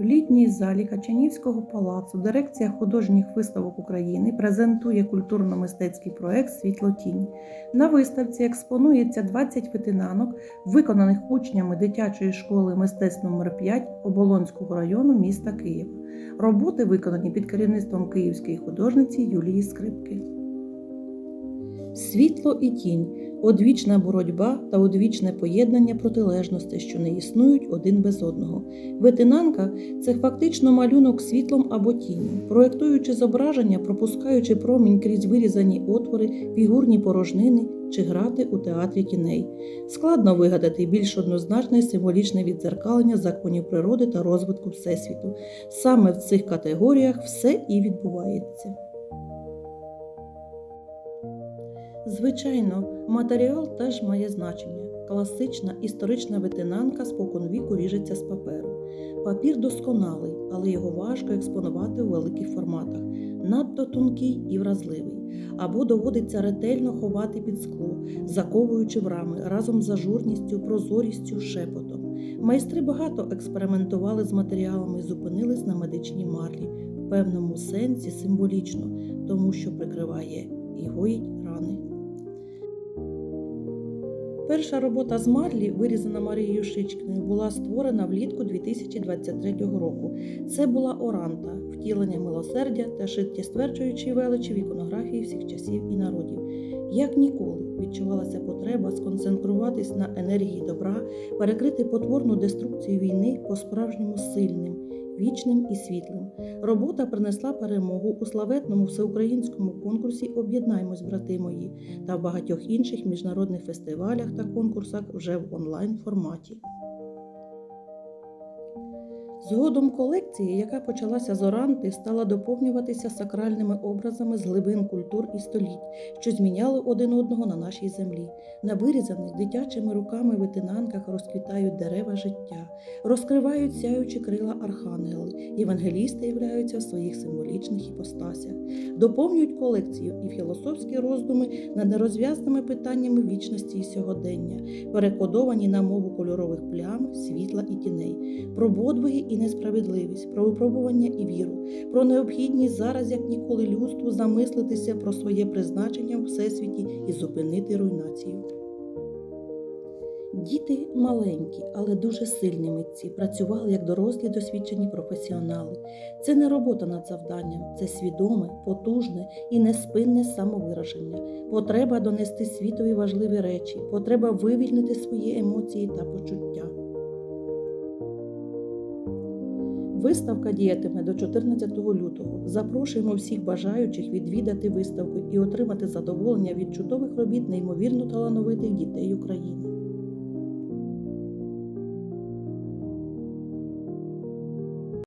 В літній залі Качанівського палацу дирекція художніх виставок України презентує культурно-мистецький проект Світлотінь. На виставці експонується 20 витинанок, виконаних учнями дитячої школи мистецтв номер 5 Оболонського району міста Києва. Роботи виконані під керівництвом київської художниці Юлії Скрипки. Світло і тінь одвічна боротьба та одвічне поєднання протилежностей, що не існують один без одного. Ветинанка це фактично малюнок світлом або тінню, проєктуючи зображення, пропускаючи промінь крізь вирізані отвори, фігурні порожнини чи грати у театрі тіней. Складно вигадати більш однозначне символічне віддзеркалення законів природи та розвитку Всесвіту. Саме в цих категоріях все і відбувається. Звичайно, матеріал теж має значення. Класична історична ветенанка споконвіку ріжеться з паперу. Папір досконалий, але його важко експонувати у великих форматах, надто тонкий і вразливий, або доводиться ретельно ховати під скло, заковуючи в рами разом з ажурністю, прозорістю, шепотом. Майстри багато експериментували з матеріалами і зупинились на медичній марлі, в певному сенсі символічно, тому що прикриває і гоїть рани. Перша робота з Марлі, вирізана Марією Шичкіною, була створена влітку 2023 року. Це була Оранта, втілення милосердя та життєстверджуючої величі в іконографії всіх часів і народів. Як ніколи відчувалася потреба сконцентруватись на енергії добра, перекрити потворну деструкцію війни по-справжньому сильним, вічним і світлим. Робота принесла перемогу у славетному всеукраїнському конкурсі Об'єднаймось, брати мої та в багатьох інших міжнародних фестивалях та конкурсах вже в онлайн форматі. Згодом колекція, яка почалася з оранти, стала доповнюватися сакральними образами з глибин культур і століть, що зміняли один одного на нашій землі. На вирізаних дитячими руками витинанках розквітають дерева життя, розкривають сяючі крила архангели, євангелісти являються в своїх символічних іпостасях, доповнюють колекцію і філософські роздуми над нерозв'язними питаннями вічності і сьогодення, перекодовані на мову кольорових плям, світла і тіней, про подвиги і несправедливість, про випробування і віру, про необхідність зараз, як ніколи, людству замислитися про своє призначення у всесвіті і зупинити руйнацію. Діти маленькі, але дуже сильні митці, працювали як дорослі досвідчені професіонали. Це не робота над завданням, це свідоме, потужне і неспинне самовираження, потреба донести світові важливі речі, потреба вивільнити свої емоції та почуття. Виставка діятиме до 14 лютого. Запрошуємо всіх бажаючих відвідати виставку і отримати задоволення від чудових робіт неймовірно талановитих дітей України.